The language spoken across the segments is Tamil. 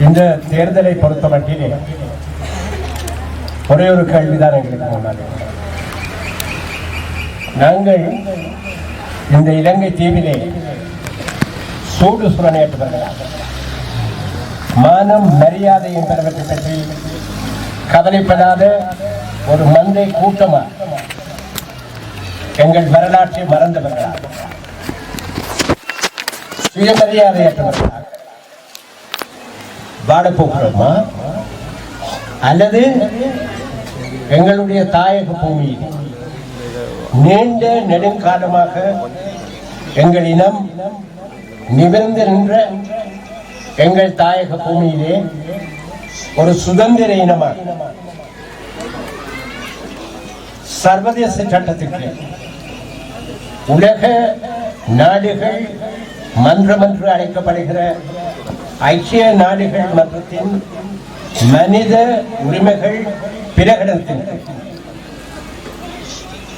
இந்த தேர்தலை பொறுத்த மட்டிலே ஒரே ஒரு கேள்விதான் எங்களுக்கு முன்னாடி நாங்கள் இந்த இலங்கை தீவிலே சூடு சுரணையற்றவர்களாக மானம் மரியாதை என்பவற்றை பற்றி கவலைப்படாத ஒரு மந்தை கூட்டமா எங்கள் வரலாற்றை மறந்தவர்களாக சுயமரியாதையற்றவர்களாக வாழப் போகிறோமா அல்லது எங்களுடைய தாயக பூமியில் நீண்ட நெடுங்காலமாக எங்கள் இனம் நிமிர்ந்து நின்ற எங்கள் தாயக பூமியிலே ஒரு சுதந்திர இனமாக சர்வதேச சட்டத்திற்கு உலக நாடுகள் மன்றம் என்று அழைக்கப்படுகிற ஐக்கிய நாடுகள் மன்றத்தின் மனித உரிமைகள் பிரகடனத்தின்.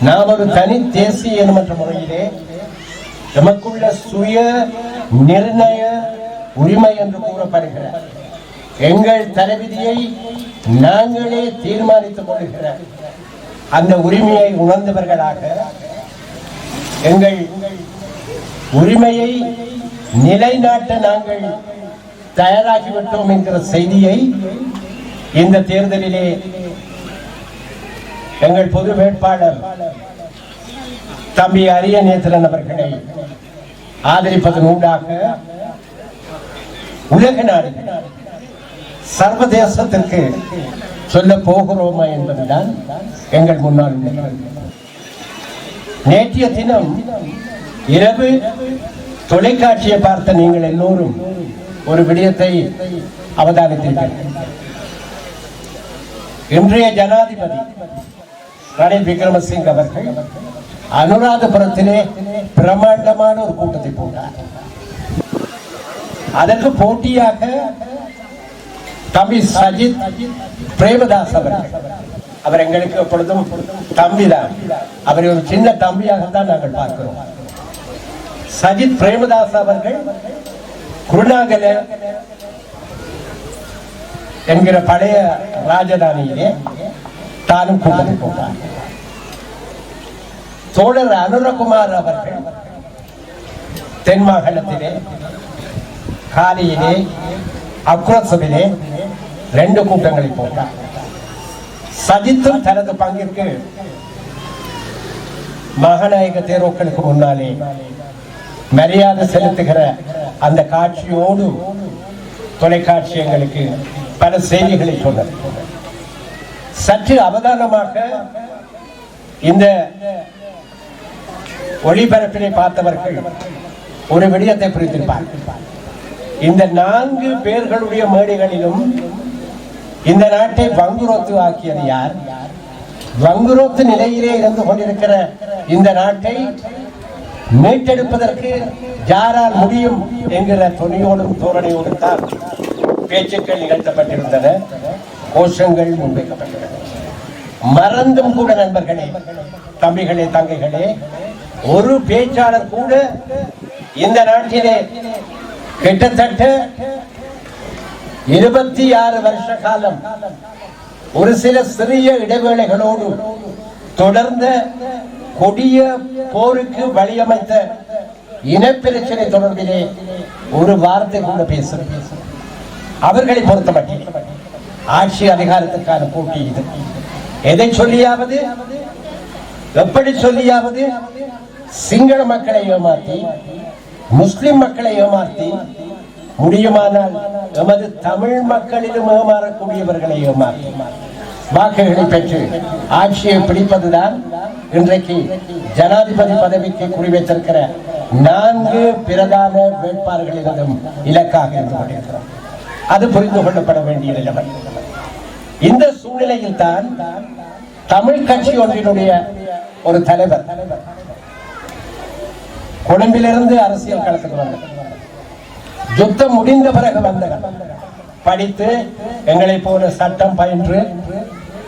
நாம் ஒரு தனி தேசிய இனம் என்ற முறையிலே நமக்குள்ள சுய நிர்ணய உரிமை என்று கூறப்படுகிற எங்கள் தலைவிதியை நாங்களே தீர்மானித்துக் கொள்கிற அந்த உரிமையை உணர்ந்தவர்களாக எங்கள் உரிமையை நிலைநாட்ட நாங்கள் தயாராகிவிட்டோம் என்கிற செய்தியை இந்த தேர்தலிலே எங்கள் பொது வேட்பாளர் தம்பி அரிய நேத்திரன் அவர்களை ஆதரிப்பதன் ஊடாக உலக நாடுகள் சர்வதேசத்திற்கு சொல்ல போகிறோமா என்பதுதான் எங்கள் முன்னாள் நேற்றைய தினம் இரவு தொலைக்காட்சியை பார்த்த நீங்கள் எல்லோரும் ஒரு விடயத்தை அவதானித்தீர்கள். இன்றைய ஜனாதிபதி ரணில் விக்ரமசிங் அவர்கள் அனுராதபுரத்திலே பிரம்மாண்டமான ஒரு கூட்டத்தை போட்டார். அதற்கு போட்டியாக தம்பி சஜித் பிரேமதாஸ் அவர்கள் அவர் எங்களுக்கு எப்பொழுதும் தம்பிதான். அவரை ஒரு சின்ன தம்பியாக தான் நாங்கள் பார்க்கிறோம். சஜித் பிரேமதாஸ் அவர்கள் குருநாகல என்கிற பழைய ராஜதானியிலே தானும் கூட்டத்தை போட்டார் தோழர் அனுரகுமார் அவர்கள் தென்மாகாணத்திலே காலியிலே அக்ரோசபிலே ரெண்டு கூட்டங்களை போட்டார். சஜித்தும் தனது பங்கிற்கு மகாநாயக தேர்வுகளுக்கு முன்னாலே மரியாதை செலுத்துகிற அந்த காட்சியோடு தொலைக்காட்சி எங்களுக்கு பல செய்திகளை சொன்னது. சற்று அவதானமாக இந்த ஒளிபரப்பினை பார்த்தவர்கள் ஒரு விடயத்தை புரிந்திருப்பார். இந்த நான்கு பேர்களுடைய மேடைகளிலும் இந்த நாட்டை வங்குரோத்து ஆக்கியது யார்? வங்குரோத்து நிலையிலே இருந்து கொண்டிருக்கிற இந்த நாட்டை மீட்டெடுப்பதற்கு யாரால் முடியும் என்கிற துணியோடும் தோரணையோடும் தான் பேச்சுக்கள் நிகழ்த்தப்பட்டிருந்தன. கோஷங்கள் முன்வைக்கப்பட்டன. மறந்தும் கூட நண்பர்களே தம்பிகளே தங்கைகளே ஒரு பேச்சாளர் கூட இந்த நாட்டிலே கிட்டத்தட்ட இருபத்தி ஆறு வருஷ காலம் ஒரு சில சிறிய இடைவேளைகளோடு தொடர்ந்த கொடிய போருக்கு வழியமைத்த இனப்பிரச்சனை தொடர்பிலே ஒரு வார்த்தை கூட பேச அவர்களை பொறுத்தமட்டில் ஆட்சி அதிகாரத்துக்கான போட்டி இது. எதை சொல்லியாவது எப்படி சொல்லியாவது சிங்கள மக்களை ஏமாற்றி முஸ்லிம் மக்களை ஏமாற்றி முடியுமானால் எமது தமிழ் மக்களிலும் ஏமாறக்கூடியவர்களை ஏமாற்றி வாக்குகளை பெற்று ஆட்சியை பிடிப்பதுதான் இன்றைக்கு ஜனாதிபதி பதவிக்கு குறிவைத்திருக்கிற நான்கு பிரதான வேட்பாளர்களிடம் இலக்காக இருந்து கொண்டிருக்கிறோம் அது புரிந்து கொள்ளப்பட வேண்டிய நிலைமை. இந்த சூழ்நிலையில் தான் தமிழ் கட்சி ஒன்றினுடைய ஒரு தலைவர் கொழும்பிலிருந்து அரசியல் களத்துக்கு வந்தார். யுத்தம் முடிந்த பிறகு வந்தவர் படித்து எங்களை போல சட்டம் பயின்று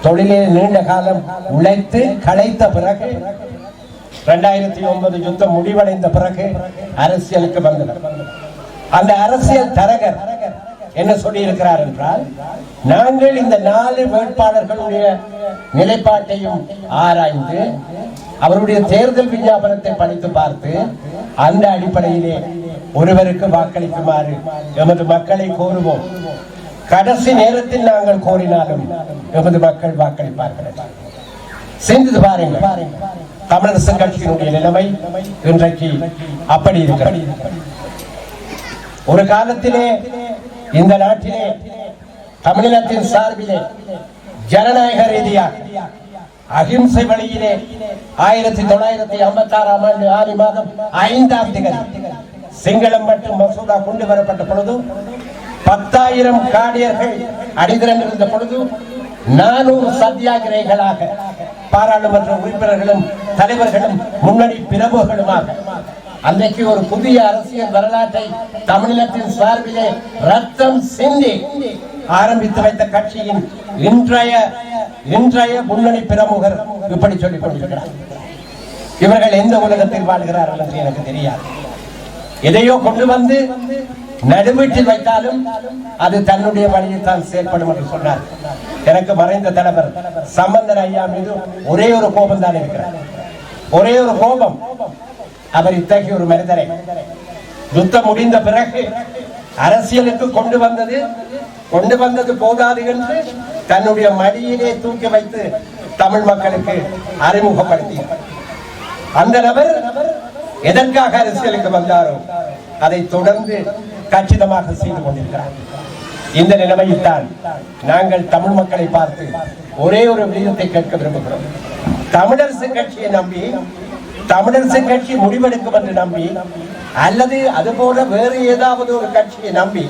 தொழிலில் நீண்ட காலம் உழைத்து களைத்த பிறகு இரண்டாயிரத்தி ஒன்பது யுத்தம் முடிவடைந்த பிறகு அரசியலுக்கு வந்தனர். அந்த அரசியல் தரகர் என்ன சொல்லி இருக்கிறார் என்றால் நாங்கள் இந்த நாலு வேட்பாளர்களுடைய நிலைப்பாட்டையும் ஆராய்ந்து அவருடைய தேர்தல் விஞ்ஞாபனத்தை படித்து பார்த்து அந்த அடிப்படையிலே ஒருவருக்கு வாக்களிக்குமாறு எமது மக்களை கோருவோம். கடைசி நேரத்தில் நாங்கள் கோரினாலும் எமது மக்கள் வாக்களிப்பார்கள். சிந்தித்து பாருங்கள். தமிழரசு கட்சியினுடைய நிலைமை இன்றைக்கு அப்படி இருக்கிறது. ஒரு காலத்திலே இந்த நாட்டிலே தமிழினத்தின் சார்பிலே ஜனநாயக ரீதியாக அகிம்சை வழியிலே ஆயிரத்தி தொள்ளாயிரத்தி ஐம்பத்தி ஆறாம் ஆண்டு ஆறு மாதம் ஐந்தாம் திகதி சிங்களம் மற்றும் மசோதா கொண்டு வரப்பட்ட பொழுது பத்தாயிரம் காடியர்கள் அணிதிரண்டிருந்த பொழுது நானூறு சத்தியாகிரகிகளாக பாராளுமன்ற உறுப்பினர்களும் தலைவர்களும் முன்னணி பிரபுகளுமாக அன்றைக்கு ஒரு புதிய அரசியல் வரலாற்றை தமிழகத்தின் சார்பிலே ரத்தம் சிந்தி ஆரம்பித்து வைத்த கட்சியின் இன்றைய இன்றைய முன்னணி பிரமுகர் இப்படி சொல்லிக் கொண்டிருக்கிறார். இவர்கள் எந்த உலகத்தில் வாழ்கிறார்கள் என்று எனக்கு தெரியாது. எதையோ கொண்டு வந்து நடுவீட்டில் வைத்தாலும் அது தன்னுடைய வழியில் தான் செயல்படும் என்று சொன்னார். எனக்கு மறைந்த தலைவர் சம்பந்தன் ஐயா மீது ஒரே ஒரு கோபம் தான் இருக்கிறார் ஒரே ஒரு கோபம். அவர் இத்தகைய ஒரு மனிதரை யுத்தம் முடிந்த பிறகு அரசியலுக்கு கொண்டு வந்தது கொண்டு வந்தது போதாது என்று தன்னுடைய மடியிலே தூக்கி வைத்து தமிழ் மக்களுக்கு அறிமுகப்படுத்தி அந்த நபர் எதற்காக அரசியலுக்கு வந்தாரோ அதை தொடர்ந்து கச்சிதமாக செய்து கொண்டிருக்கிறார். இந்த நிலைமையில் தான் நாங்கள் தமிழ் மக்களை பார்த்து ஒரே ஒரு விடயத்தை கேட்க விரும்புகிறோம். தமிழரசு கட்சியை நம்பி தமிழரசு கட்சி முடிவெடுக்கும் என்று நம்பி அல்லது அது போல வேறு ஏதாவது ஒரு கட்சியை நம்பி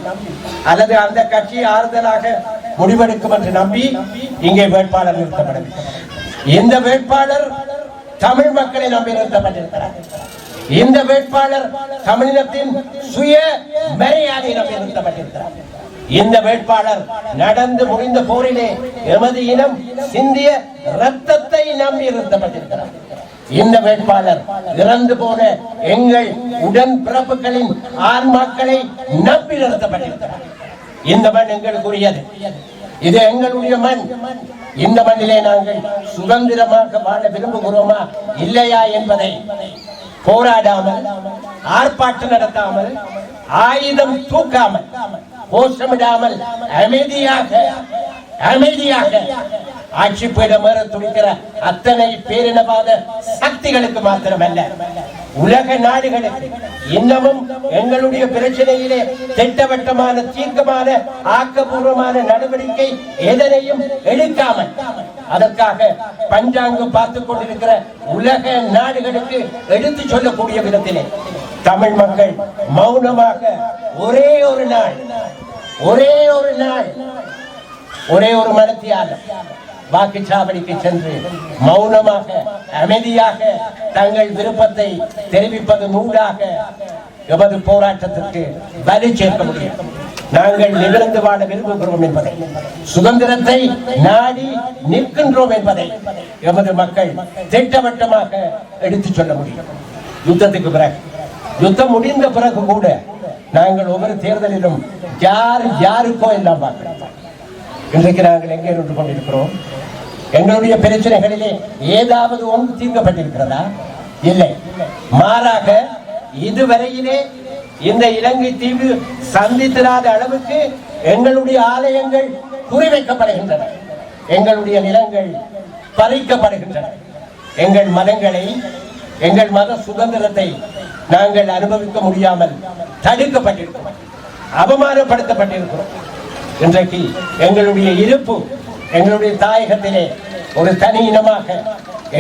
அல்லது அந்த கட்சி ஆறுதலாக முடிவெடுக்கும் என்று நம்பி இங்கே வேட்பாளர் நிறுத்தப்படவில்லை. இந்த வேட்பாளர் தமிழ் மக்களை நம்பி நிறுத்தப்பட்டிருக்கிறார். இந்த வேட்பாளர் தமிழினத்தின் சுய மரியாதையிடம் நம்பி நிறுத்தப்பட்டிருக்கிறார். இந்த வேட்பாளர் நடந்து முடிந்த போரிலே எமது இனம் சிந்திய ரத்தத்தை நம்பி நிறுத்தப்பட்டிருக்கிறார். இந்த வேட்பாளர் இறந்து போன எங்கள் உடன் பிறப்புகளின் ஆன்மாக்களை நம்பி நிறுத்தப்பட்டிருக்கிறார். இந்த மண் எங்களுக்குரியது. இது எங்களுடைய மண். இந்த மண்ணிலே நாங்கள் சுதந்திரமாக வாழ விரும்புகிறோமா? இல்லையா என்பதை போராடாமல் ஆர்ப்பாட்டம் நடத்தாமல் ஆயுதம் தூக்காமல் கோஷமிடாமல் அமைதியாக அமைதியாக ஆட்சி பீடம் ஏற துடிக்கிற அத்தனை பேரினவாத சக்திகளுக்கு மாத்திரமல்ல. உலக நாடுகளுக்கு இன்னமும் எங்களுடைய பிரச்சனையிலே திட்டவட்டமான தீர்க்கமான ஆக்கப்பூர்வமான நடவடிக்கை எதனையும் எடுக்காமல் அதற்காக பஞ்சாங்கம் பார்த்துக் கொண்டிருக்கிற உலக நாடுகளுக்கு எடுத்து சொல்லக்கூடிய விதத்திலே தமிழ் மக்கள் மௌனமாக ஒரே ஒரு நாள் ஒரே ஒரு நாள் ஒரே ஒரு மனத்தியாலும் வாக்குச்சாவடிக்கு சென்று மௌனமாக அமைதியாக தங்கள் விருப்பத்தை தெரிவிப்பது நூலாக எமது போராட்டத்திற்கு வலி சேர்க்க முடியும். நாங்கள் நிகழ்ந்து வாழ விரும்புகிறோம் என்பதை சுதந்திரத்தை நாடி நிற்கின்றோம் என்பதை எமது மக்கள் திட்டவட்டமாக எடுத்துச் சொல்ல முடியும். யுத்தத்துக்கு பிறகு யுத்தம் முடிந்த பிறகு கூட நாங்கள் ஒவ்வொரு தேர்தலிலும் யார் யாருக்கோ எல்லாம் பார்க்கிறோம் இன்றைக்கு நாங்கள் எங்கே நின்று கொண்டிருக்கிறோம்? எங்களுடைய பிரச்சனைகளிலே ஏதாவது ஒன்று தீர்க்கப்பட்டிருக்கிறதா? இல்லை. மாறாக இதுவரையிலே இந்த இலங்கை தீவு சந்தித்திராத அளவுக்கு எங்களுடைய ஆலயங்கள் குறிவைக்கப்படுகின்றன. எங்களுடைய நிலங்கள் பறிக்கப்படுகின்றன. எங்கள் மதங்களை எங்கள் மத சுதந்திரத்தை நாங்கள் அனுபவிக்க முடியாமல் தடுக்கப்பட்டிருக்கிறோம். அவமானப்படுத்தப்பட்டிருக்கிறோம். இன்றைக்கு எங்களுடைய இருப்பு எங்களுடைய தாயகத்திலே ஒரு தனி இனமாக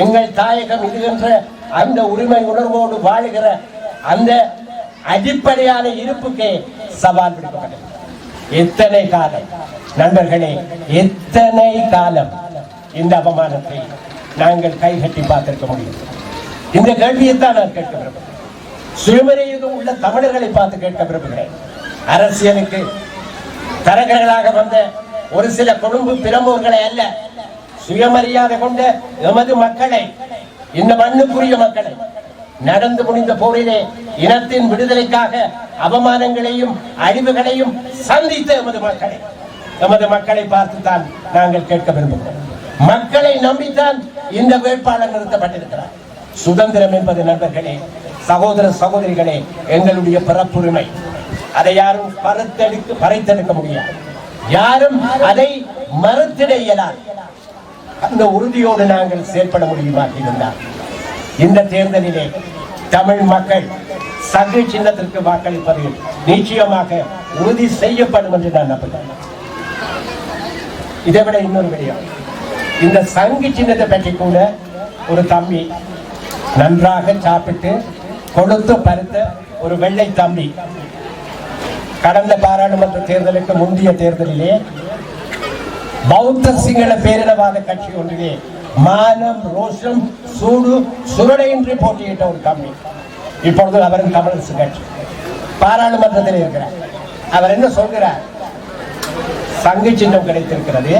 எங்கள் தாயகம் இது என்ற அந்த உரிமை உணர்வோடு வாழுகிற அந்த அடிப்படையான இருப்புக்கே சவால் விடுக்கப்பட்டது. எத்தனை காலம் நண்பர்களே எத்தனை காலம் இந்த அவமானத்தை நாங்கள் கைகட்டி பார்த்திருக்க முடியும். இந்த கேள்வியைத்தான் நான் கேட்க விரும்புகிறேன். சுயமரியாதை உள்ள தமிழர்களை பார்த்து கேட்க விரும்புகிறேன். அரசியலுக்கு தரகர்களாக வந்த ஒரு சில கொழும்பு பிரமுகர்களை அல்ல சுயமரியாதை கொண்ட எமது மக்களை இந்த மண்ணுக்குரிய மக்களை நடந்து முடிந்த போரிலே இனத்தின் விடுதலைக்காக அவமானங்களையும் அழிவுகளையும் சந்தித்த எமது மக்களை எமது மக்களை பார்த்துத்தான் நாங்கள் கேட்க விரும்புகிறோம். மக்களை நம்பித்தான் இந்த வேட்பாளர் நிறுத்தப்பட்டிருக்கிறார். சுதந்திரம் என்பது நண்பர்களே சகோதர சகோதரிகளே எங்களுடைய பிறப்புரிமை. அதை யாரும் பறித்தெடுக்க பறைத்தெடுக்க முடியாது. யாரும் அதை மறுத்திட இயலாது. அந்த உறுதியோடு நாங்கள் செயல்பட முடியுமா இருந்தால்? இந்த தேர்தலிலே தமிழ் மக்கள் சங்கு சின்னத்திற்கு வாக்களிப்பது நிச்சயமாக உறுதி செய்யப்படும் என்று நான் நம்புகிறேன். இதை விட இன்னொரு விடயம். இந்த சங்கு சின்னத்தை பற்றி கூட ஒரு தம்பி நன்றாக சாப்பிட்டு கொழுத்து பருத்த ஒரு வெள்ளை தம்பி கடந்த பாராளுமன்ற தேர்தலுக்கு முந்தைய தேர்தலிலே பௌத்த சிங்கள பேரினவாத கட்சி ஒன்றிலே மானம் ரோஷம் சூடு சுருடையின்றி போட்டியிட்ட ஒரு கம்மி இப்பொழுது அவரும் கமலரசு கட்சி. பாராளுமன்றத்தில் இருக்கிறார். அவர் என்ன சொல்கிறார்? சங்கு சின்னம் கிடைத்திருக்கிறது.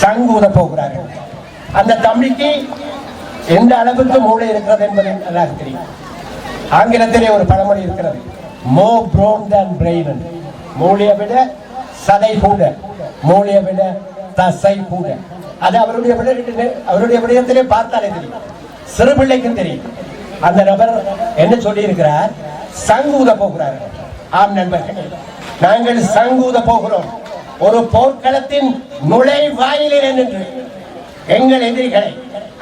சங்கு உத போகிறார்கள் அந்த தம்பிக்கு எந்த அளவுக்கு மூளை இருக்கிறது என்பது நன்றாக தெரியும். ஆங்கிலத்திலே ஒரு பழமொழி இருக்கிறது. மோ ப்ரோன் தன் பிரெயின் மூளையை விட சதை கூட மூளையை விட தசை கூட அது அவருடைய விட அவருடைய விடயத்திலே பார்த்தாலே தெரியும் சிறு பிள்ளைக்கும் தெரியும் அந்த நபர் என்ன சொல்லி இருக்கிறார் சங்கூத போகிறார் ஆம் நண்பர்களே நாங்கள் சங்கூத போகிறோம் ஒரு போர்க்களத்தின் நுழைவாயிலே நின்று எங்கள் எதிரிகளை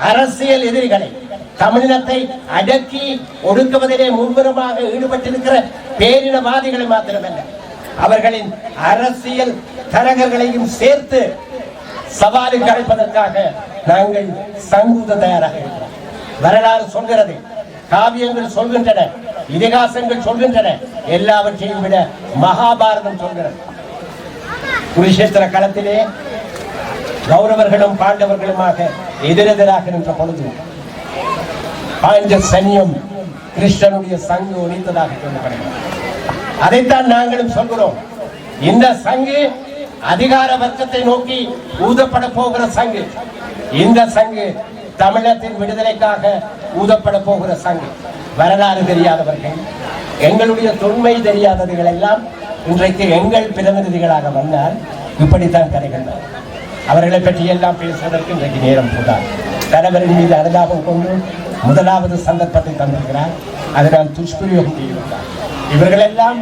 அரசியல் எதிரிகளை தமிழினத்தை அடக்கி ஒடுக்குவதிலே மும்முரமாக ஈடுபட்டிருக்கிற பேரினவாதிகளை மாத்திரமல்ல அவர்களின் அரசியல் தரகர்களையும் சேர்த்து சவாலுக்கு அழைப்பதற்காக நாங்கள் சங்கூத தயாராக வரலாறு சொல்கிறது காவியங்கள் சொல்கின்றன இதிகாசங்கள் சொல்கின்றன எல்லாவற்றையும் விட மகாபாரதம் சொல்கிறது. குருஷேத்திர களத்திலே கௌரவர்களும் பாண்டவர்களுமாக எதிரெதிராக நின்ற பொழுது பாஞ்ச சனியம் கிருஷ்ணனுடைய சங்கு ஒலித்ததாக சொல்லப்படுகிறது. அதைத்தான் நாங்களும் சொல்கிறோம். இந்த சங்கு அதிகார வர்க்கத்தை நோக்கி ஊதப்பட போகிற சங்கு. இந்த சங்கு தமிழத்தின் விடுதலைக்காக ஊதப்பட போகிற சங்கு. வரலாறு தெரியாதவர்கள் எங்களுடைய தொன்மை தெரியாதவர்கள் எல்லாம் இன்றைக்கு எங்கள் பிரதிநிதிகளாக வந்தால் இப்படித்தான் கதைகள். அவர்களை பற்றி எல்லாம் பேசுவதற்கு இன்றைக்கு நேரம் போதார் தலைவரின் மீது அனுதாபம் கொண்டு முதலாவது சந்தர்ப்பத்தை தந்திருக்கிறார். அதனால் துஷ்பிரயோகம் செய்திருக்கிறார் இவர்களெல்லாம்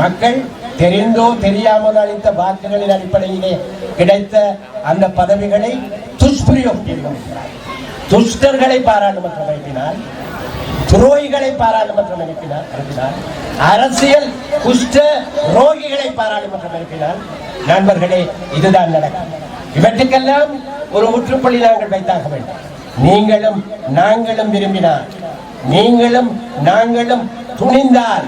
மக்கள் தெரிந்தோ தெரியாமல் அளித்த வாக்குகளின் அடிப்படையிலே கிடைத்த அந்த பதவிகளை துஷ்பிரயோகம் செய்திருக்கிறார் துஷ்டர்களை பாராளுமன்றம் அனுப்பினார். துரோகிகளை பாராளுமன்றம் அனுப்பினார். அனுப்பினார். அரசியல் குஷ்ட ரோகிகளை பாராளுமன்றம் அனுப்பினார். நண்பர்களே இதுதான் நடக்கும். இவற்றுக்கெல்லாம் ஒரு முற்றுப்புள்ளி நாங்கள் வைத்தாக வேண்டும். நீங்களும் நாங்களும் விரும்பினால் நீங்களும் நாங்களும் துணிந்தால்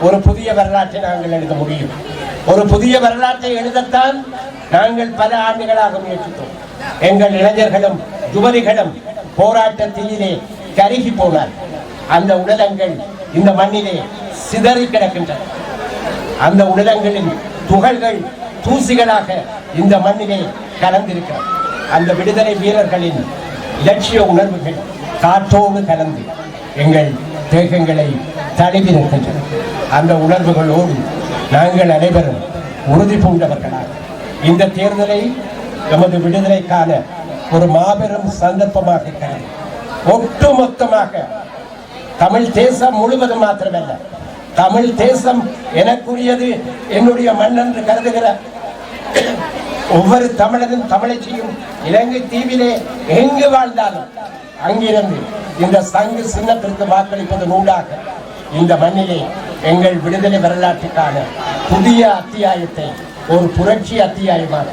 ஒரு புதிய வரலாற்றை நாங்கள் எழுத முடியும். ஒரு புதிய வரலாற்றை எழுதத்தான் நாங்கள் பல ஆண்டுகளாக முயற்சித்தோம். எங்கள் இளைஞர்களும் யுவதிகளும் போராட்டத்திலே கருகி போனார். அந்த உடலங்கள் இந்த மண்ணிலே சிதறி கிடக்கின்றன. அந்த உடலங்களின் துகள்கள் தூசிகளாக இந்த மண்ணிலே கலந்திருக்கிறது. அந்த விடுதலை வீரர்களின் இலட்சிய உணர்வுகள் காற்றோடு கலந்து எங்கள் தேகங்களை தழுவி நிற்கின்றன. அந்த உணர்வுகளோடு நாங்கள் அனைவரும் உறுதி பூண்டவர்களாக. இந்த தேர்தலை நமது விடுதலைக்கான ஒரு மாபெரும் சந்தர்ப்பமாக கருதி ஒட்டுமொத்தமாக தமிழ் தேசம் முழுவதும் மாத்திரமல்ல தமிழ் தேசம் எனக்குரியது என்னுடைய மண் என்று கருதுகிற ஒவ்வொரு தமிழரும் தமிழை செய்யும் இலங்கை தீவிலே எங்கு வாழ்ந்தாலும் அங்கிருந்து இந்த சங்கு சின்னத்திற்கு வாக்களிப்பதன் ஊடாக இந்த மண்ணிலே எங்கள் விடுதலை வரலாற்றுக்கான புதிய அத்தியாயத்தை ஒரு புரட்சி அத்தியாயமாக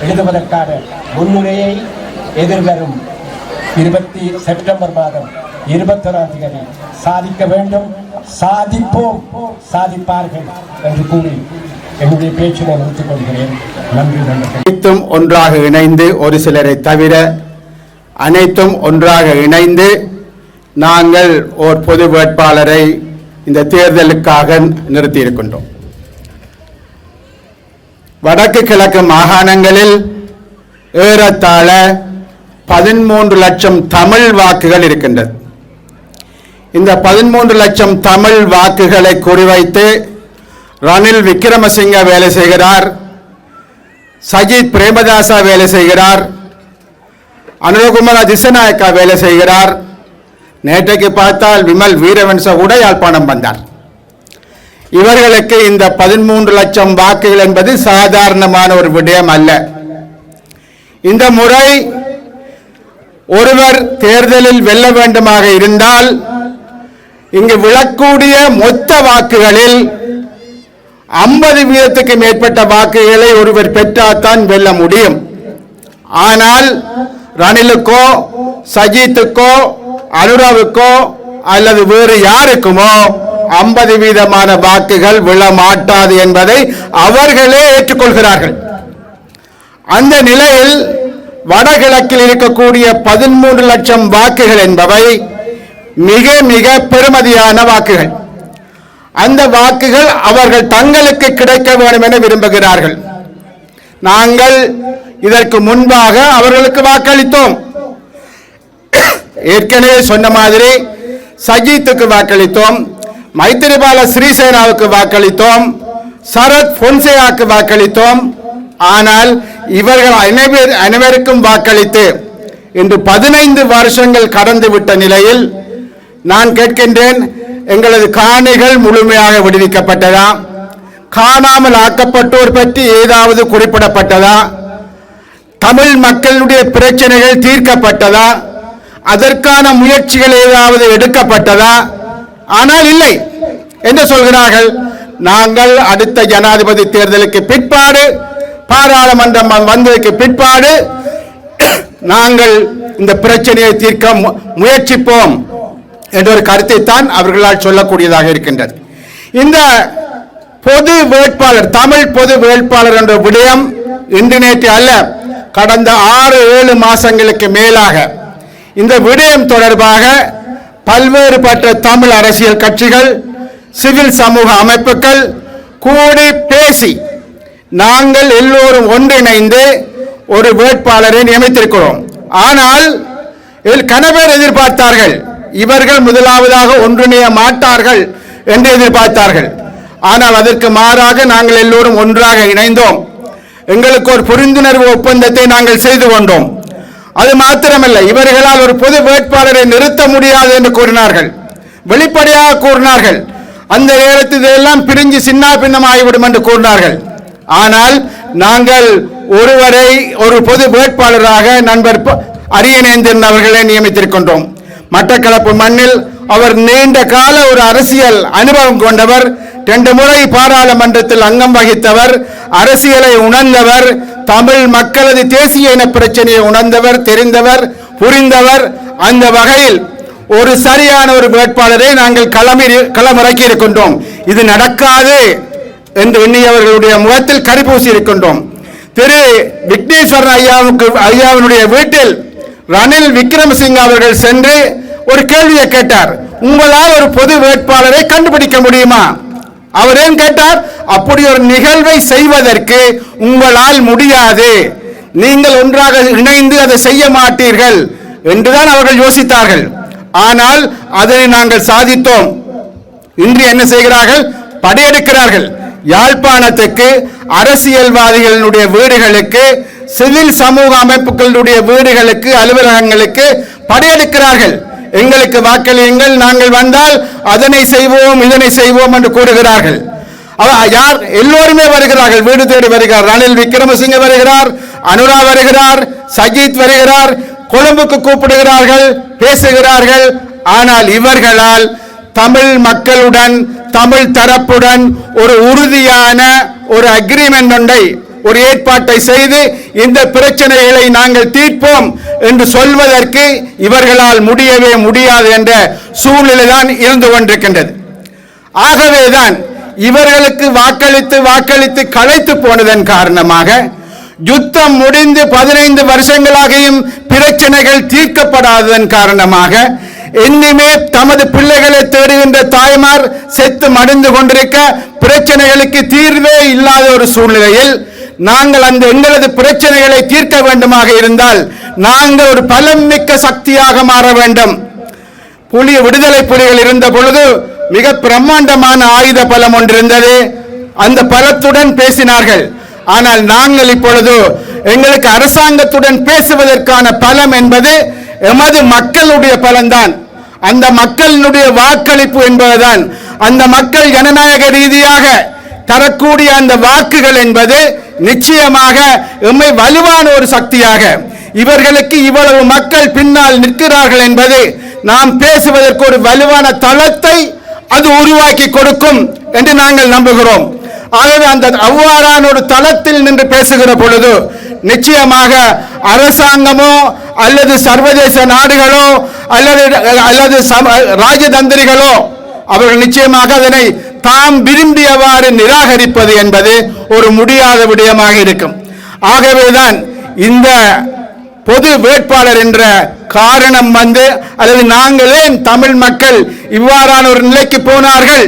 எழுதுவதற்கான முன்னுரையை எதிர்வரும் இருபத்தி செப்டம்பர் மாதம் இருபத்தொராம் தேதி சாதிக்க வேண்டும். சாதிப்போம். சாதிப்பார்கள் என்று கூறி என்னுடைய பேச்சினை நிறுத்திக் கொள்கிறேன் நன்றி நன்றி. அனைத்தும் ஒன்றாக இணைந்து ஒரு சிலரை தவிர அனைத்தும் ஒன்றாக இணைந்து நாங்கள் ஓர் பொது வேட்பாளரை இந்த தேர்தலுக்காக நிறுத்தியிருக்கின்றோம். வடக்கு கிழக்கு மாகாணங்களில் ஏறத்தாழ பதிமூன்று லட்சம் தமிழ் வாக்குகள் இருக்கின்றது. இந்த பதிமூன்று லட்சம் தமிழ் வாக்குகளை குறிவைத்து ரணில் விக்ரமசிங்க வேலை செய்கிறார். சஜித் பிரேமதாசா வேலை செய்கிறார். அனுரகுமார திசநாயக்கா வேலை செய்கிறார். நேற்றைக்கு பார்த்தால் விமல் வீரவன்ச கூட யாழ்ப்பாணம் வந்தார். இவர்களுக்கு இந்த பதிமூன்று லட்சம் வாக்குகள் என்பது சாதாரணமான ஒரு விடயம் அல்ல. இந்த முறை ஒருவர் தேர்தலில் வெல்ல வேண்டுமாக இருந்தால் இங்கு விழக்கூடிய மொத்த வாக்குகளில் ஐம்பது வீதத்துக்கு மேற்பட்ட வாக்குகளை ஒருவர் பெற்றால்தான் வெல்ல முடியும். ஆனால் ரணிலுக்கோ சஜித்துக்கோ அனுராவுக்கோ அல்லது வேறு யாருக்குமோ ஐம்பது வீதமான வாக்குகள் விழ மாட்டாது என்பதை அவர்களே ஏற்றுக்கொள்கிறார்கள். அந்த நிலையில் வடகிழக்கில் இருக்கக்கூடிய பதிமூன்று லட்சம் வாக்குகள் என்பவை மிக மிக பெருமதியான வாக்குகள். அந்த வாக்குகள் அவர்கள் தங்களுக்கு கிடைக்க வேண்டும் என விரும்புகிறார்கள். நாங்கள் இதற்கு முன்பாக அவர்களுக்கு வாக்களித்தோம். ஏற்கனவே சொன்ன மாதிரி சஜித்துக்கு வாக்களித்தோம் மைத்திரிபால ஸ்ரீசேனாவுக்கு வாக்களித்தோம் சரத் பொன்சேயாவுக்கு வாக்களித்தோம். ஆனால் இவர்கள் அனைவர் அனைவருக்கும் வாக்களித்து இன்று பதினைந்து வருஷங்கள் கடந்து விட்ட நிலையில் நான் கேட்கின்றேன் எங்களது காணிகள் முழுமையாக விடுவிக்கப்பட்டதா? காணாமல் ஆக்கப்பட்டோர் பற்றி ஏதாவது குறிப்பிடப்பட்டதா? தமிழ் மக்களுடைய பிரச்சனைகள் தீர்க்கப்பட்டதா? அதற்கான முயற்சிகள் ஏதாவது எடுக்கப்பட்டதா? ஆனால் இல்லை. என்ன சொல்கிறார்கள்? நாங்கள் அடுத்த ஜனாதிபதி தேர்தலுக்கு பிற்பாடு பாராளுமன்றம் வந்ததுக்கு பிற்பாடு நாங்கள் இந்த பிரச்சனையை தீர்க்க முயற்சிப்போம். என்ற ஒரு கருத்தை தான் அவர்களால் சொல்லக்கூடியதாக இருக்கின்றது. இந்த பொது வேட்பாளர் தமிழ் பொது வேட்பாளர் என்ற விடயம் இன்று நேற்று அல்ல கடந்த ஆறு ஏழு மாசங்களுக்கு மேலாக இந்த விடயம் தொடர்பாக பல்வேறுபட்ட தமிழ் அரசியல் கட்சிகள் சிவில் சமூக அமைப்புகள் கூடி பேசி நாங்கள் எல்லோரும் ஒன்றிணைந்து ஒரு வேட்பாளரை நியமித்திருக்கிறோம். ஆனால் இதில் கனவேர் எதிர்பார்த்தார்கள் இவர்கள் முதலாவதாக ஒன்றிணைய மாட்டார்கள் என்று எதிர்பார்த்தார்கள். ஆனால் அதற்கு மாறாக நாங்கள் எல்லோரும் ஒன்றாக இணைந்தோம். எங்களுக்கு ஒரு புரிந்துணர்வு ஒப்பந்தத்தை நாங்கள் செய்து கொண்டோம். அது மாத்திரமல்ல இவர்களால் ஒரு பொது வேட்பாளரை நிறுத்த முடியாது என்று கூறினார்கள். வெளிப்படையாக கூறினார்கள். அந்த நேரத்தில் இதெல்லாம் பிரிஞ்சு சின்ன பின்னமாகிவிடும் என்று கூறினார்கள். ஆனால் நாங்கள் ஒருவரை ஒரு பொது வேட்பாளராக நண்பர் ப- அரியநேந்திரன் அவர்களை நியமித்திருக்கின்றோம். மட்டக்களப்பு மண்ணில் அவர் நீண்ட கால ஒரு அரசியல் அனுபவம் கொண்டவர் ரெண்டு முறை பாராளுமன்றத்தில் அங்கம் வகித்தவர் அரசியலை உணர்ந்தவர் தமிழ் மக்களது தேசிய இன பிரச்சனையை உணர்ந்தவர் தெரிந்தவர் புரிந்தவர். அந்த வகையில் ஒரு சரியான ஒரு வேட்பாளரை நாங்கள் களமி களமிறக்கி இருக்கின்றோம். இது நடக்காது என்று எண்ணியவர்களுடைய முகத்தில் கரிபூசி இருக்கின்றோம். திரு. விக்னேஸ்வரன் ஐயாவுக்கு ஐயாவினுடைய வீட்டில் ரணில் விக்ரமசிங்க அவர்கள் சென்று ஒரு கேள்வியை கேட்டார். உங்களால் ஒரு பொது வேட்பாளரை கண்டுபிடிக்க முடியுமா? அவர் ஏன் கேட்டார்? அப்படி ஒரு நிகழ்வை செய்வதற்கு உங்களால் முடியாது. நீங்கள் ஒன்றாக இணைந்து அதை செய்ய மாட்டீர்கள் என்றுதான் அவர்கள் யோசித்தார்கள். ஆனால் அதனை நாங்கள் சாதித்தோம். இன்று என்ன செய்கிறார்கள்? படையெடுக்கிறார்கள். யாழ்ப்பாணத்துக்கு அரசியல்வாதிகளுடைய வீடுகளுக்கு சிவில் சமூக அமைப்புகளுடைய வீடுகளுக்கு அலுவலகங்களுக்கு படையெடுக்கிறார்கள். எங்களுக்கு வாக்களியுங்கள் நாங்கள் வந்தால் அதனை செய்வோம் இதனை செய்வோம் என்று கூறுகிறார்கள். யார்? எல்லோருமே வருகிறார்கள். வீடு தேடி வருகிறார். ரணில் விக்ரமசிங்க வருகிறார் அனுரா வருகிறார் சஜித் வருகிறார் கொழும்புக்கு கூப்பிடுகிறார்கள் பேசுகிறார்கள். ஆனால் இவர்களால் தமிழ் மக்களுடன் தமிழ் தரப்புடன் ஒரு உறுதியான ஒரு அக்ரிமெண்ட் ஒன்றை ஒரு ஏற்பாட்டை செய்து இந்த பிரச்சனைகளை நாங்கள் தீர்ப்போம் என்று சொல்வதற்கு இவர்களால் முடியவே முடியாது என்ற சூழ்நிலை தான் இருந்து கொண்டிருக்கின்றது. ஆகவேதான் இவர்களுக்கு வாக்களித்து வாக்களித்து களைத்து போனதன் காரணமாக யுத்தம் முடிந்து பதினைந்து வருஷங்களாகியும் பிரச்சனைகள் தீர்க்கப்படாததன் காரணமாக இன்னுமே தமது பிள்ளைகளை தேடுகின்ற தாய்மார் செத்து மடிந்து கொண்டிருக்க பிரச்சனைகளுக்கு தீர்வே இல்லாத ஒரு சூழ்நிலையில் நாங்கள் அந்த எங்களது பிரச்சனைகளை தீர்க்க வேண்டுமாக இருந்தால் நாங்கள் ஒரு பலம் மிக்க சக்தியாக மாற வேண்டும். புலி விடுதலை புலிகள் இருந்த பொழுது மிக பிரம்மாண்டமான ஆயுத பலம் ஒன்று இருந்தது. அந்த பலத்துடன் பேசினார்கள். ஆனால் நாங்கள் இப்பொழுது எங்களுக்கு அரசாங்கத்துடன் பேசுவதற்கான பலம் என்பது எமது மக்களுடைய பலம்தான். அந்த மக்களினுடைய வாக்களிப்பு என்பதுதான். அந்த மக்கள் ஜனநாயக ரீதியாக தரக்கூடிய அந்த வாக்குகள் என்பது நிச்சயமாக எம்மை வலுவான ஒரு சக்தியாக. இவர்களுக்கு இவ்வளவு மக்கள் பின்னால் நிற்கிறார்கள் என்பது நாம் பேசுவதற்கு ஒரு வலுவான தளத்தை அது உருவாக்கி கொடுக்கும் என்று நாங்கள் நம்புகிறோம். ஆகவே அந்த அவ்வாறான ஒரு தளத்தில் நின்று பேசுகிற பொழுது நிச்சயமாக அரசாங்கமோ அல்லது சர்வதேச நாடுகளோ அல்லது அல்லது சம- ராஜதந்திரிகளோ அவர்கள் நிச்சயமாக அதனை தாம் விரும்பியவாறு நிராகரிப்பது என்பது ஒரு முடியாத விடயமாக இருக்கும். ஆகவேதான் இந்த பொது வேட்பாளர் என்ற காரணம் வந்து அல்லது நாங்களே தமிழ் மக்கள் இவ்வாறான ஒரு நிலைக்கு போனார்கள்?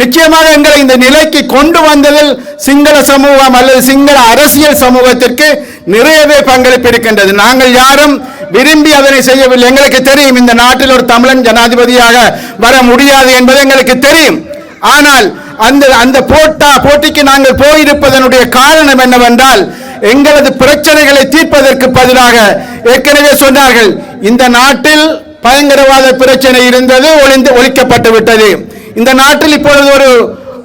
நிச்சயமாக எங்களை இந்த நிலைக்கு கொண்டு வந்ததில் சிங்கள சமூகம் அல்லது சிங்கள அரசியல் சமூகத்திற்கு நிறையவே பங்களிப்பு இருக்கின்றது. நாங்கள் யாரும் விரும்பி அதனை செய்யவில்லை. எங்களுக்கு தெரியும் இந்த நாட்டில் ஒரு தமிழன் ஜனாதிபதியாக வர முடியாது என்பது எங்களுக்கு தெரியும். ஆனால் அந்த அந்த போட்டா போட்டிக்கு நாங்கள் போயிருப்பதனுடைய காரணம் என்னவென்றால் எங்களது பிரச்சனைகளை தீர்ப்பதற்கு பதிலாக ஏற்கனவே சொன்னார்கள் இந்த நாட்டில் பயங்கரவாத பிரச்சனை இருந்தது ஒளிந்து ஒழிக்கப்பட்டு விட்டது. இந்த நாட்டில் இப்பொழுது ஒரு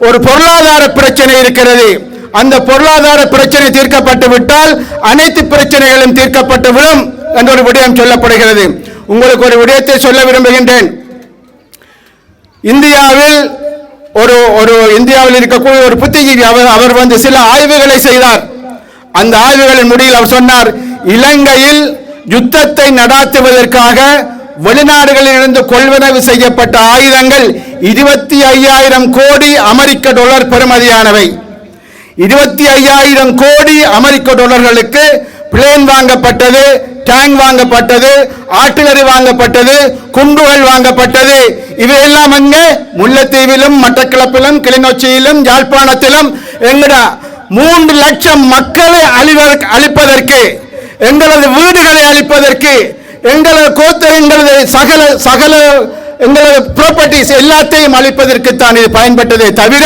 ஒரு பொருளாதார பிரச்சனை இருக்கிறது. அந்த பொருளாதார பிரச்சனை தீர்க்கப்பட்டு விட்டால் அனைத்து பிரச்சனைகளும் தீர்க்கப்பட்டு விடும் என்ற ஒரு விடயம் சொல்லப்படுகிறது. உங்களுக்கு ஒரு விடயத்தை சொல்ல விரும்புகின்றேன். இந்தியாவில் ஒரு ஒரு இந்தியாவில் இருக்கக்கூடிய ஒரு புத்திஜீவி அவர் அவர் வந்து சில ஆய்வுகளை செய்தார். அந்த ஆய்வுகளின் முடிவில் அவர் சொன்னார் இலங்கையில் யுத்தத்தை நடாத்துவதற்காக வெளிநாடுகளில் இருந்து கொள்வனவு செய்யப்பட்ட ஆயுதங்கள் இருபத்தி ஐயாயிரம் கோடி அமெரிக்க டாலர் பெறுமதியானவை. இருபத்தி ஐயாயிரம் கோடி அமெரிக்க டாலர்களுக்கு பிளேன் வாங்கப்பட்டது டேங்க் வாங்கப்பட்டது ஆர்டிலரி வாங்கப்பட்டது குண்டுகள் வாங்கப்பட்டது. இவையெல்லாம் அங்கே முல்லைத்தீவிலும் மட்டக்களப்பிலும் கிளிநொச்சியிலும் யாழ்ப்பாணத்திலும் எங்கட மூன்று லட்சம் மக்களை அழிவதற்கு அழிப்பதற்கு எங்களது வீடுகளை அழிப்பதற்கு எங்களது கோத்த எங்களது சகல சகல எங்களது ப்ராப்பர்ட்டிஸ் எல்லாத்தையும் அழிப்பதற்கு தான் இது பயன்பட்டதே தவிர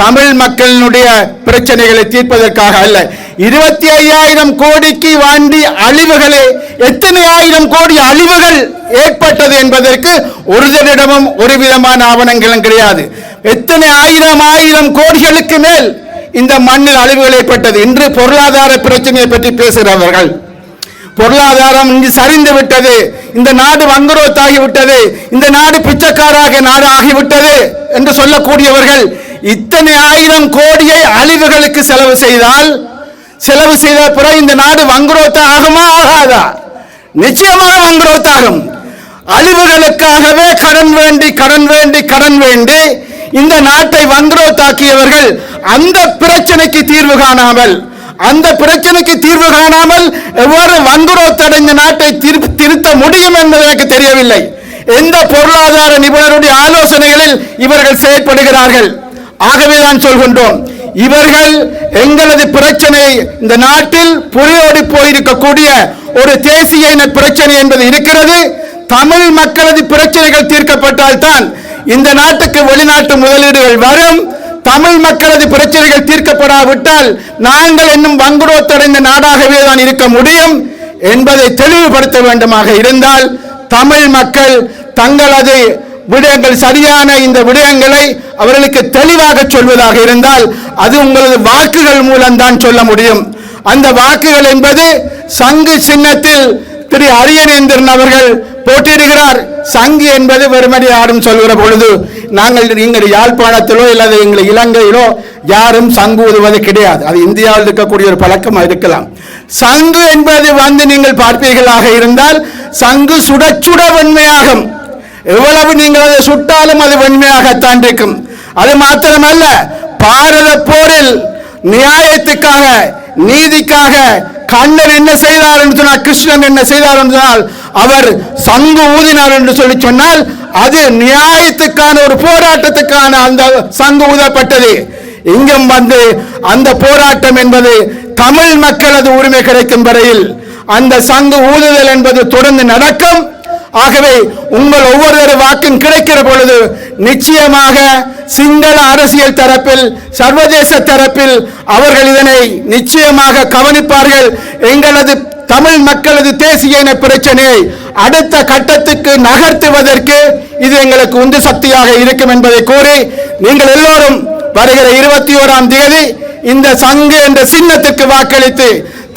தமிழ் மக்களினுடைய பிரச்சனைகளை தீர்ப்பதற்காக அல்ல. இருபத்தி ஐயாயிரம் கோடிக்கு வாண்டி அழிவுகளே எத்தனை ஆயிரம் கோடி அழிவுகள் ஏற்பட்டது என்பதற்கு ஒருதரிடமும் ஒரு விதமான ஆவணங்களும் கிடையாது. எத்தனை ஆயிரம் ஆயிரம் கோடிகளுக்கு மேல் இந்த மண்ணில் அழிவுகள் ஏற்பட்டது. இன்று பொருளாதார பிரச்சனையை பற்றி பேசுகிறவர்கள். பொருளாதாரம் இங்கு சரிந்து விட்டது. இந்த நாடு வங்குரோத்தாகி விட்டது. இந்த நாடு பிச்சைக்காராக நாடு ஆகிவிட்டது என்று சொல்லக்கூடியவர்கள் இத்தனை ஆயிரம் கோடியை அழிவுகளுக்கு செலவு செய்தால் செலவு செய்த பிறகு இந்த நாடு வங்குரோத்த ஆகுமா? ஆகாதா? நிச்சயமாக வங்குரோத்தாகும் அழிவுகளுக்காகவே கடன் வேண்டி கடன் வேண்டி கடன் வேண்டி இந்த நாட்டை வங்குரோத்தாக்கியவர்கள் அந்த பிரச்சனைக்கு தீர்வு காணாமல் அந்த பிரச்சனைக்கு தீர்வு காணாமல் எவ்வாறு வங்குரோத்தடைந்த நாட்டை திருத்த முடியும் என்பது எனக்கு தெரியவில்லை. எந்த பொருளாதார நிபுணருடைய ஆலோசனைகளில் இவர்கள் செயற்படுகிறார்கள்? ஆகவே தான் சொல்கின்றோம் இவர்கள் எங்களது பிரச்சனை இந்த நாட்டில் புரியோடி போயிருக்கக்கூடிய ஒரு தேசிய இன பிரச்சனை என்பது இருக்கிறது. தமிழ் மக்களது பிரச்சனைகள் தீர்க்கப்பட்டால் தான் இந்த நாட்டுக்கு வெளிநாட்டு முதலீடுகள் வரும். தமிழ் மக்களது பிரச்சனைகள் தீர்க்கப்படாவிட்டால் நாங்கள் இன்னும் வங்குரோத்தடைந்த நாடாகவே தான் இருக்க முடியும் என்பதை தெளிவுபடுத்த வேண்டுமாக இருந்தால் தமிழ் மக்கள் தங்களது விடயங்கள் சரியான இந்த விடயங்களை அவர்களுக்கு தெளிவாக சொல்வதாக இருந்தால் அது உங்களது வாக்குகள் மூலம்தான் சொல்ல முடியும். அந்த வாக்குகள் என்பது சங்கு சின்னத்தில் திரு அரியநேந்திரன் அவர்கள் போட்டியிடுகிறார். சங்கு என்பது வெறுமடி யாரும் சொல்கிற பொழுது நாங்கள் எங்கள் யாழ்ப்பாணத்திலோ அல்லது எங்கள் இலங்கையிலோ யாரும் சங்கு ஊதுவது கிடையாது. அது இந்தியாவில் இருக்கக்கூடிய ஒரு பழக்கம் இருக்கலாம். சங்கு என்பது வந்து நீங்கள் பார்ப்பீர்களாக இருந்தால் சங்கு சுட சுட வெண்மையாகும். எவ்வளவு நீங்கள் அதை சுட்டாலும் அது வெண்மையாகத்தான் இருக்கும். அது மாத்திரமல்ல பாரத போரில் நியாயத்துக்காக நீதிக்காக கண்ணன் என்ன செய்தார் என்று சொன்னால் கிருஷ்ணன் என்ன செய்தார் என்று சொன்னால் அவர் சங்கு ஊதினார் என்று சொல்லி சொன்னால் அது நியாயத்துக்கான ஒரு போராட்டத்துக்கான அந்த சங்கு ஊதப்பட்டது. இங்கும் வந்து அந்த போராட்டம் என்பது தமிழ் மக்களது உரிமை கிடைக்கும் வரையில் அந்த சங்கு ஊதுதல் என்பது தொடர்ந்து நடக்கும். ஆகவே உங்கள் ஒவ்வொருவரு வாக்கும் கிடைக்கிற பொழுது நிச்சயமாக சிங்கள அரசியல் தரப்பில் சர்வதேச தரப்பில் அவர்கள் இதனை நிச்சயமாக கவனிப்பார்கள். எங்களது தமிழ் மக்களது தேசிய இன பிரச்சனையை அடுத்த கட்டத்துக்கு நகர்த்துவதற்கு இது எங்களுக்கு உந்து சக்தியாக இருக்கும் என்பதை கூறி நீங்கள் எல்லோரும் வருகிற இருபத்தி ஓராம் தேதி இந்த சங்கு என்ற சின்னத்துக்கு வாக்களித்து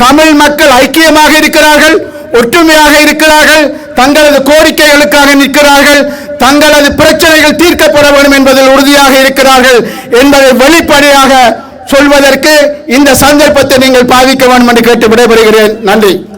தமிழ் மக்கள் ஐக்கியமாக இருக்கிறார்கள். ஒற்றுமையாக இருக்கிறார்கள் தங்களது கோரிக்கைகளுக்காக நிற்கிறார்கள் தங்களது பிரச்சனைகள் தீர்க்கப்பட வேண்டும் என்பதில் உறுதியாக இருக்கிறார்கள் என்பதை வெளிப்படையாக சொல்வதற்கு இந்த சந்தர்ப்பத்தை நீங்கள் பாதிக்க வேண்டும் என்று கேட்டு விடைபெறுகிறேன். நன்றி.